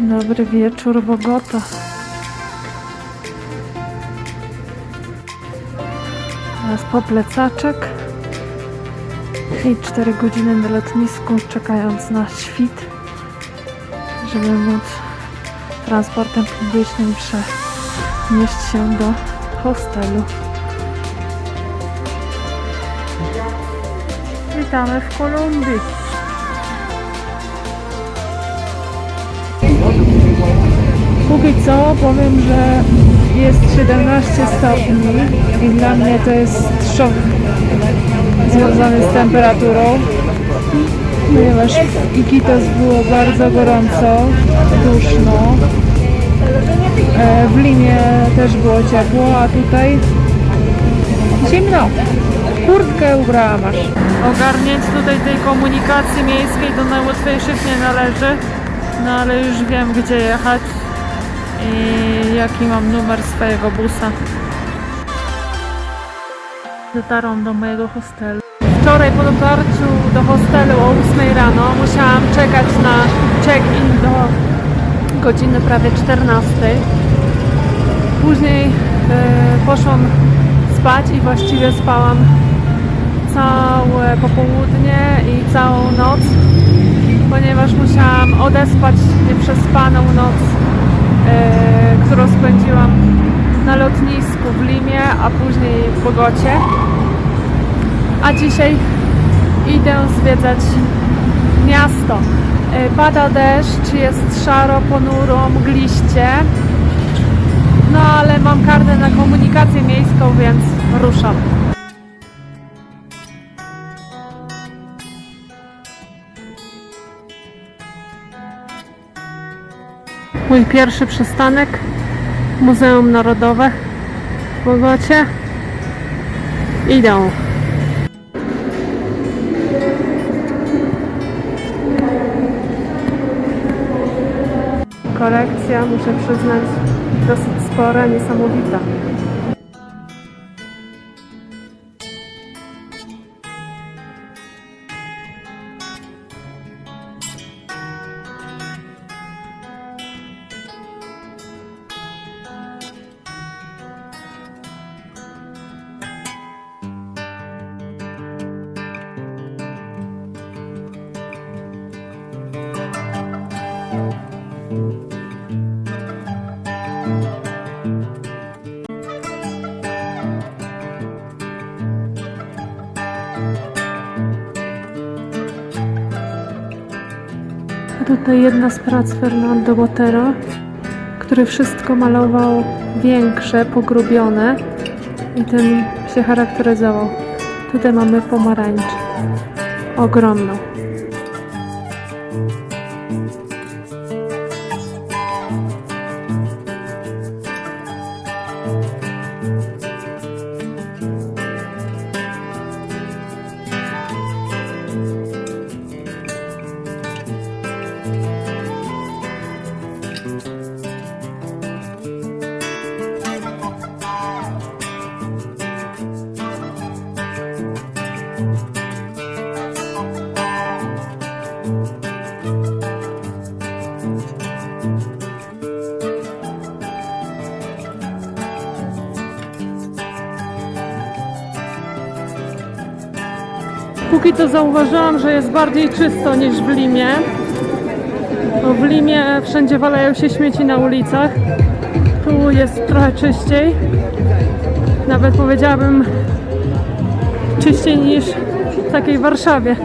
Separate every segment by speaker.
Speaker 1: Dobry wieczór, Bogota. Teraz po plecaczek i 4 godziny na lotnisku, czekając na świt, żeby móc transportem publicznym przenieść się do hostelu. Witamy w Kolumbii. Póki co powiem, że jest 17 stopni i dla mnie to jest szok związany z temperaturą, ponieważ w Iquitos było bardzo gorąco, duszno. E, W Limie też było ciepło, a tutaj zimno. Kurtkę ubrałam aż. Ogarnięcie tutaj tej komunikacji miejskiej do najłatwiejszych nie należy, no ale już wiem gdzie jechać i jaki mam numer swojego busa. Dotarłam do mojego hostelu. Wczoraj po dotarciu do hostelu o 8 rano musiałam czekać na check-in do godziny prawie 14. Później e, poszłam spać i właściwie spałam całe popołudnie i całą noc, ponieważ musiałam odespać nieprzespaną noc, którą spędziłam na lotnisku w Limie, a później w Bogocie. A dzisiaj idę zwiedzać miasto. E, Pada deszcz, jest szaro, ponuro, mgliście. No ale mam kartę na komunikację miejską, więc ruszam. Mój pierwszy przystanek Muzeum Narodowe w Bogocie. Idę. Kolekcja, muszę przyznać, dosyć spora, niesamowita. Jedna z prac Fernando Botero, który wszystko malował większe, pogrubione i tym się charakteryzował. Tutaj mamy pomarańcz. Ogromną. Póki to zauważyłam, że jest bardziej czysto niż w Limie. Bo w Limie wszędzie walają się śmieci na ulicach. Tu jest trochę czyściej. Nawet powiedziałabym czyściej niż w takiej Warszawie.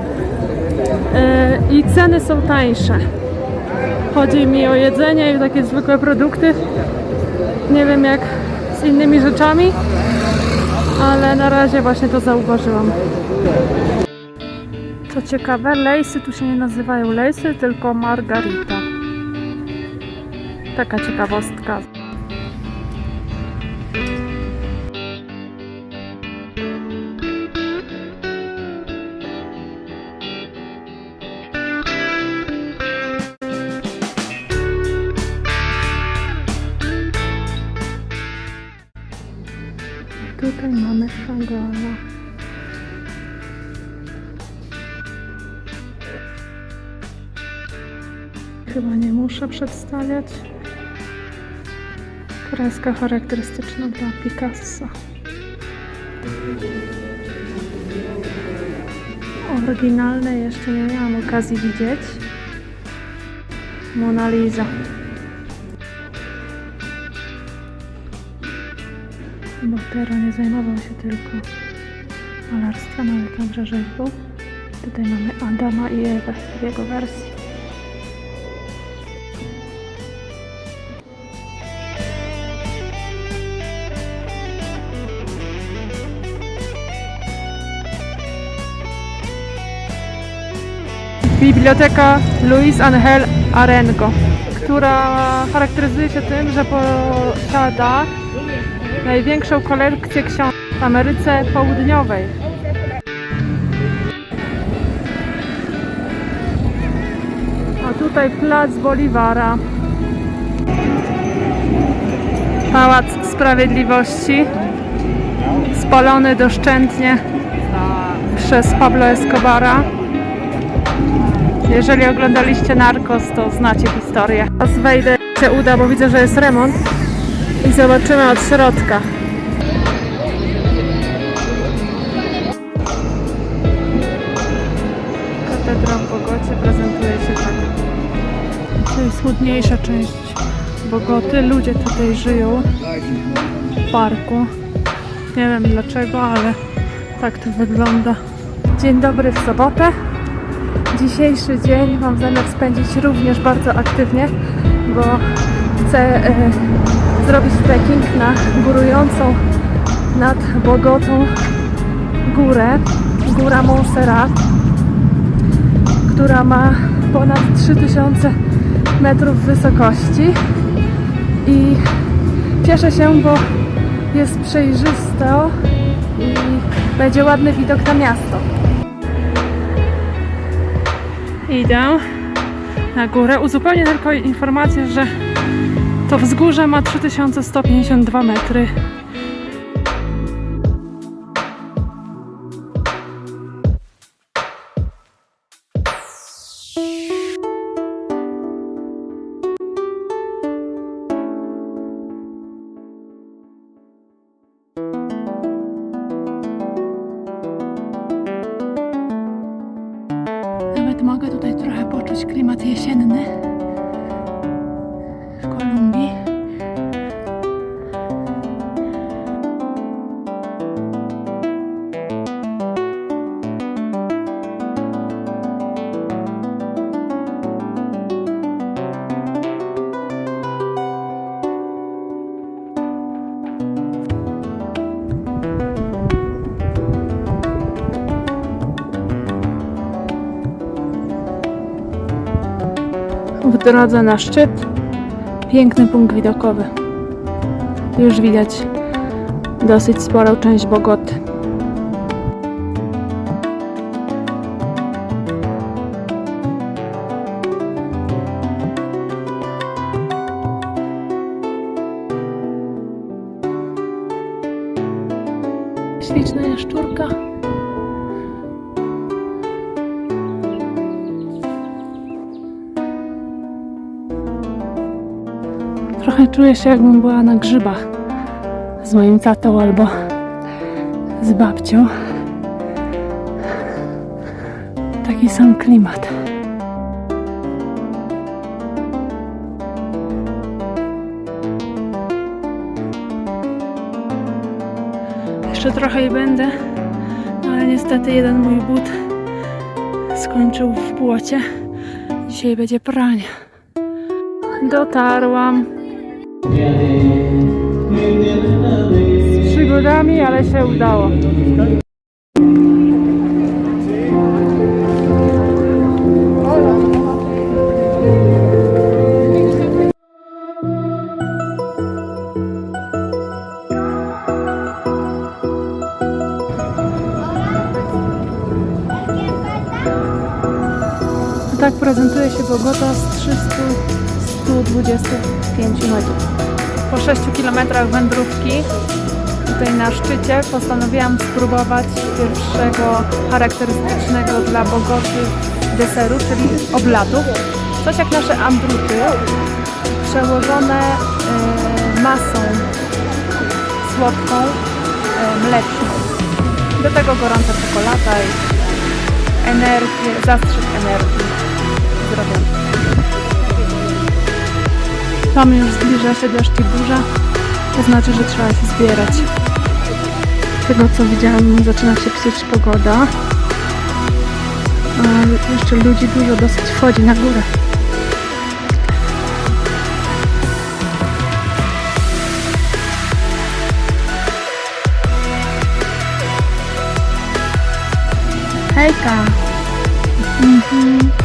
Speaker 1: E, I ceny są tańsze. Chodzi mi o jedzenie i takie zwykłe produkty. Nie wiem jak z innymi rzeczami, ale na razie właśnie to zauważyłam. Co ciekawe, lejsy tu się nie nazywają lejsy, tylko margarita. Taka ciekawostka. Chyba nie muszę przedstawiać. Kreska charakterystyczna dla Picassa. Oryginalne jeszcze nie miałam okazji widzieć. Mona Lisa. Botero nie zajmował się tylko malarstwem, ale także rzeźbą. Tutaj mamy Adama i Ewę w jego wersji. Biblioteka Luis Angel Arengo, która charakteryzuje się tym, że posiada największą kolekcję książek w Ameryce Południowej. A tutaj Plac Boliwara. Pałac Sprawiedliwości. Spalony doszczętnie przez Pablo Escobara. Jeżeli oglądaliście Narcos, to znacie historię. Teraz wejdę, się uda, bo widzę, że jest remont. I zobaczymy od środka. Katedra w Bogocie prezentuje się tak. To jest chłodniejsza część Bogoty. Ludzie tutaj żyją w parku. Nie wiem dlaczego, ale tak to wygląda. Dzień dobry w sobotę. Dzisiejszy dzień mam zamiar spędzić również bardzo aktywnie, bo chcę e, zrobić trekking na górującą nad Bogotą górę, góra Montserrat, która ma ponad 3000 metrów wysokości i cieszę się, bo jest przejrzysto i będzie ładny widok na miasto. Idę na górę. Uzupełnię tylko informację, że to wzgórze ma 3152 metry. Drodze na szczyt piękny punkt widokowy. Już widać dosyć sporą część Bogoty. Śliczna jaszczurka. Trochę czuję się, jakbym była na grzybach z moim tatą albo z babcią. Taki sam klimat. Jeszcze trochę i będę, ale niestety jeden mój but skończył w błocie. Dzisiaj będzie pranie. Dotarłam. Z przygodami, ale się udało. Tak prezentuje się Bogota kilometrach wędrówki tutaj na szczycie postanowiłam spróbować pierwszego charakterystycznego dla Bogoty deseru, czyli oblatów. Coś jak nasze ambruty, przełożone e, masą słodką, e, mleczną. Do tego gorąca czekolada i energię, zastrzyk energii zrobiony. Tam już zbliża się deszcz i burza. To znaczy, że trzeba się zbierać. Z tego co widziałam, zaczyna się psuć pogoda. A jeszcze ludzi dużo dosyć wchodzi na górę. Hejka! Mhm.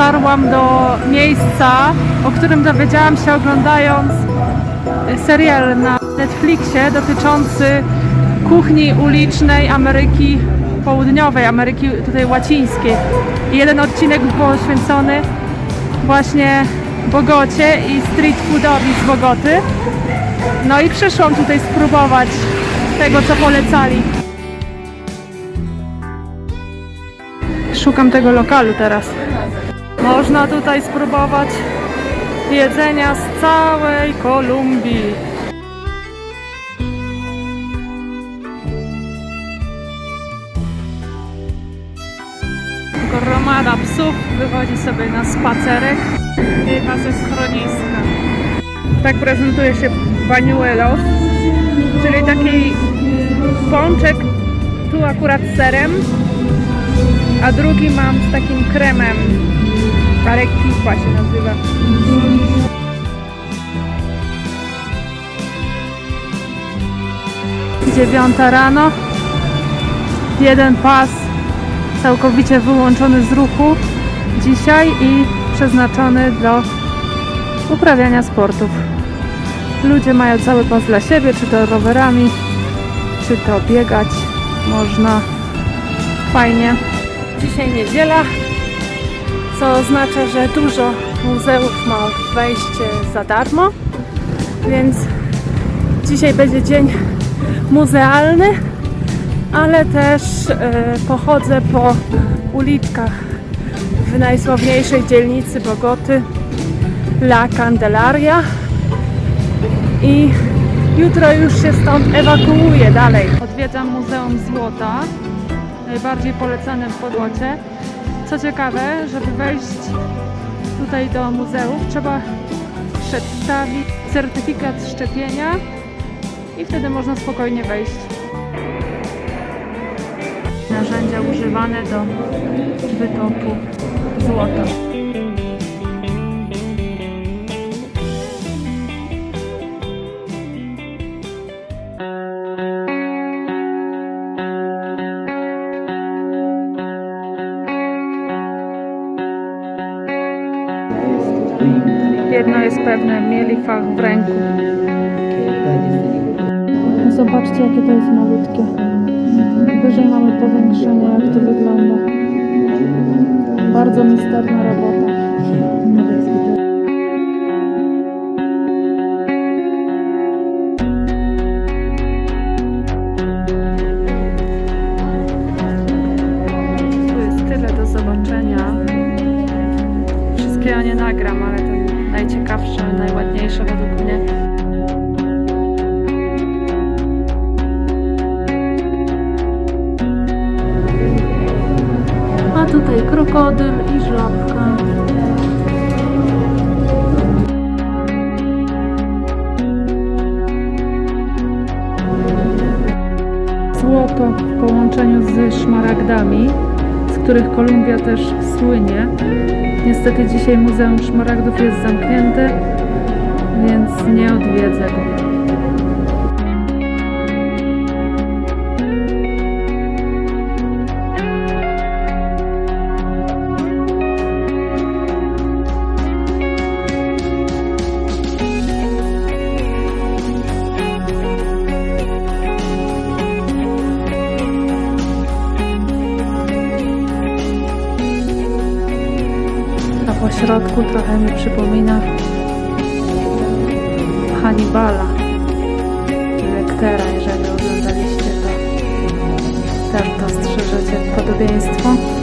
Speaker 1: Dotarłam do miejsca, o którym dowiedziałam się oglądając serial na Netflixie dotyczący kuchni ulicznej Ameryki Południowej, Ameryki tutaj łacińskiej. I jeden odcinek był poświęcony właśnie Bogocie i street foodowi z Bogoty. No i przyszłam tutaj spróbować tego, co polecali. Szukam tego lokalu teraz. Można tutaj spróbować jedzenia z całej Kolumbii. Gromada psów wychodzi sobie na spacerek. Chyba ze schroniska. Tak prezentuje się bañuelos, czyli taki pączek, tu akurat serem, a drugi mam z takim kremem. Arequipa się nazywa. Dziewiąta rano. Jeden pas całkowicie wyłączony z ruchu dzisiaj i przeznaczony do uprawiania sportów. Ludzie mają cały pas dla siebie, czy to rowerami, czy to biegać można. Fajnie. Dzisiaj niedziela, co oznacza, że dużo muzeów ma wejście za darmo, więc dzisiaj będzie dzień muzealny, ale też e, pochodzę po uliczkach w najsławniejszej dzielnicy Bogoty, La Candelaria i jutro już się stąd ewakuuję dalej. Odwiedzam Muzeum Złota, najbardziej polecanym w Bogocie. Co ciekawe, żeby wejść tutaj do muzeum, trzeba przedstawić certyfikat szczepienia i wtedy można spokojnie wejść. Narzędzia używane do wytopu złota. W ręku. Zobaczcie, jakie to jest malutkie. Wyżej mamy powiększenie, jak to wygląda. Bardzo misterna robota. W połączeniu z szmaragdami, z których Kolumbia też słynie. Niestety dzisiaj Muzeum Szmaragdów jest zamknięte, więc nie odwiedzę go. Środku trochę mi przypomina Hannibala Lectera, jeżeli oglądaliście to też dostrzeżecie podobieństwo.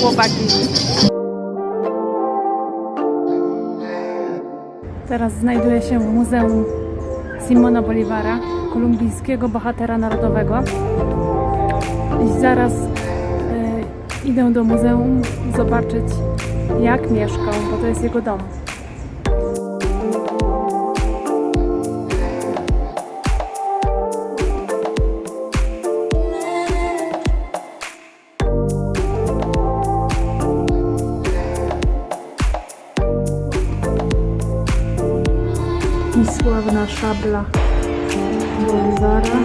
Speaker 1: Chłopaki. Teraz znajduję się w Muzeum Simona Bolivara, kolumbijskiego bohatera narodowego. I zaraz e, idę do muzeum zobaczyć, jak mieszkał, bo to jest jego dom. Szabla Bolivara.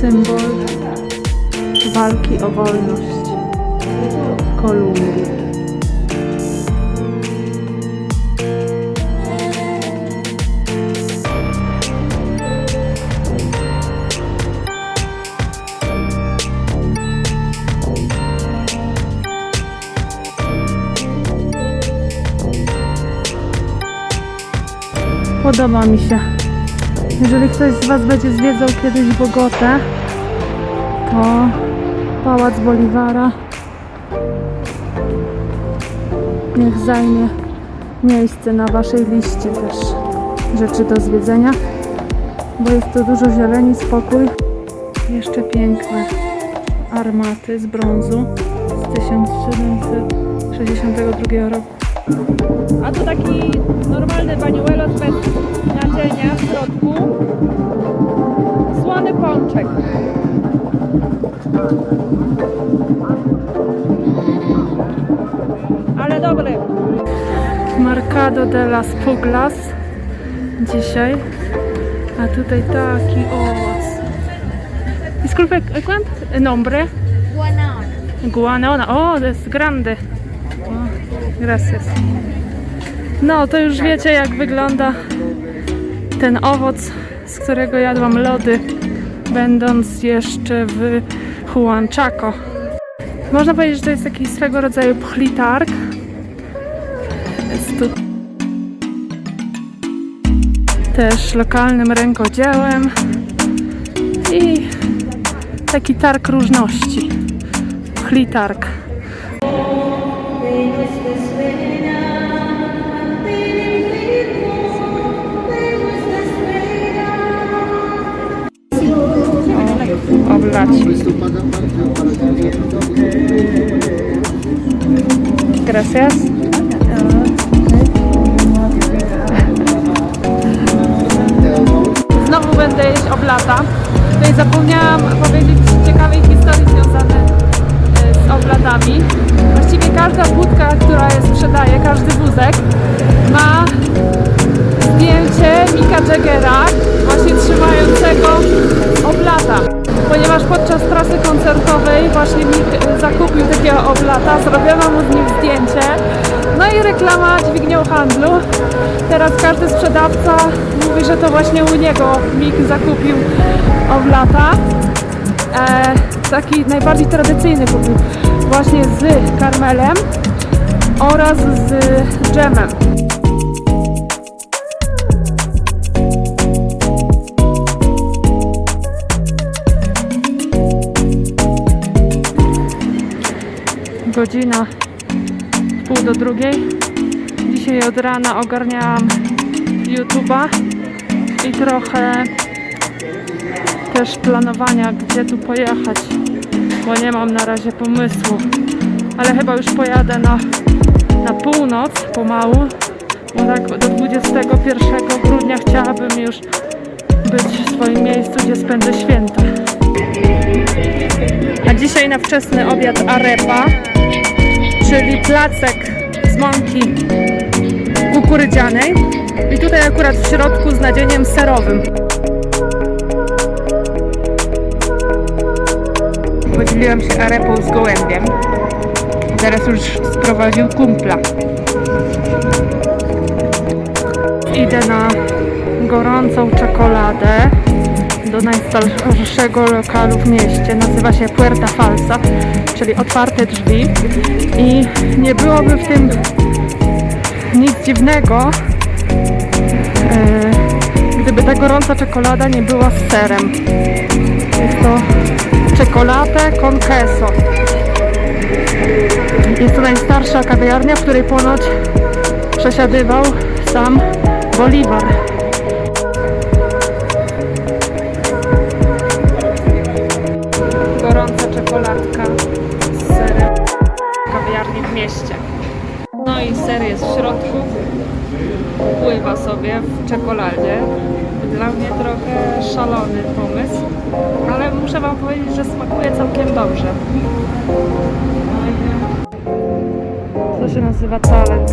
Speaker 1: Symbol walki o wolność Kolumbii. Podoba mi się. Jeżeli ktoś z Was będzie zwiedzał kiedyś Bogotę, to Pałac Boliwara niech zajmie miejsce na Waszej liście też rzeczy do zwiedzenia, bo jest to dużo zieleni, spokój. Jeszcze piękne armaty z brązu z 1762 roku. A to taki normalny baniuelos bez nadzienia w środku. Słony pączek. Ale dobry. Mercado de las Puglas dzisiaj. A tutaj taki owoc. Disculpe, ¿cuánto? Nombre?
Speaker 2: Guanaón.
Speaker 1: Guanona. O, to jest grande. Gracias. No, to już wiecie jak wygląda ten owoc, z którego jadłam lody, będąc jeszcze w Huanchaco. Można powiedzieć, że to jest taki swego rodzaju pchlitarg. Jest tu też lokalnym rękodziełem i taki targ różności. Pchlitarg. Oblać. Gracias. Znowu będę jeść oblata. Tutaj zapomniałam powiedzieć ciekawej historii związanej e, z oblatami. Właściwie każda budka, która je sprzedaje, każdy wózek ma zdjęcie Mika Jaggera właśnie trzymającego zrobiono mu z zdjęcie. No i reklama dźwignią handlu. Teraz każdy sprzedawca mówi, że to właśnie u niego Mick zakupił oblata. E, taki najbardziej tradycyjny kupił właśnie z karmelem oraz z dżemem. Godzina pół do drugiej. Dzisiaj od rana ogarniałam YouTube'a i trochę też planowania, gdzie tu pojechać, bo nie mam na razie pomysłu. Ale chyba już pojadę na, na północ pomału, bo tak do 21 grudnia chciałabym już być w swoim miejscu, gdzie spędzę święta. A dzisiaj na wczesny obiad arepa, czyli placek z mąki kukurydzianej i tutaj akurat w środku z nadzieniem serowym. Podzieliłam się arepą z gołębiem. Teraz już sprowadził kumpla. Idę na gorącą czekoladę do najstarszego lokalu w mieście. Nazywa się Puerta Falsa, czyli otwarte drzwi. I nie byłoby w tym nic dziwnego, e, gdyby ta gorąca czekolada nie była z serem. Jest to czekolate con queso. Jest to najstarsza kawiarnia, w której ponoć przesiadywał sam Bolivar. Ser jest w środku. Pływa sobie w czekoladzie. Dla mnie trochę szalony pomysł, ale muszę Wam powiedzieć, że smakuje całkiem dobrze. To się nazywa talent.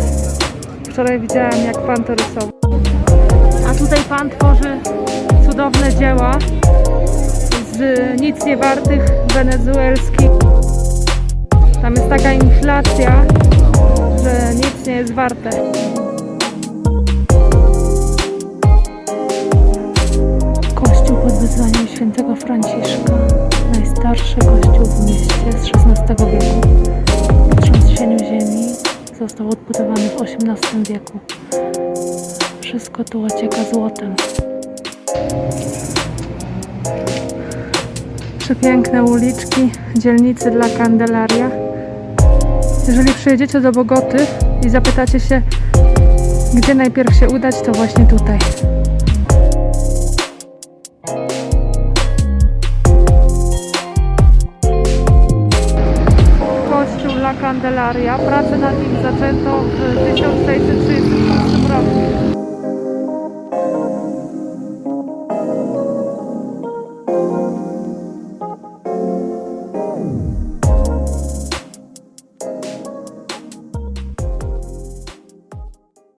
Speaker 1: Wczoraj widziałam, jak pan to rysował. A tutaj pan tworzy cudowne dzieła z nic nie wartych wenezuelskich. Tam jest taka inflacja, że nic nie jest warte. Kościół pod wezwaniem świętego Franciszka, najstarszy kościół w mieście z XVI wieku. Po trzęsieniu ziemi został odbudowany w XVIII wieku. Wszystko tu ocieka złotem. Przepiękne uliczki dzielnicy dla Candelaria. Jeżeli przyjedziecie do Bogoty i zapytacie się, gdzie najpierw się udać, to właśnie tutaj. Kościół La Candelaria. Pracę nad nim zaczęto w 1636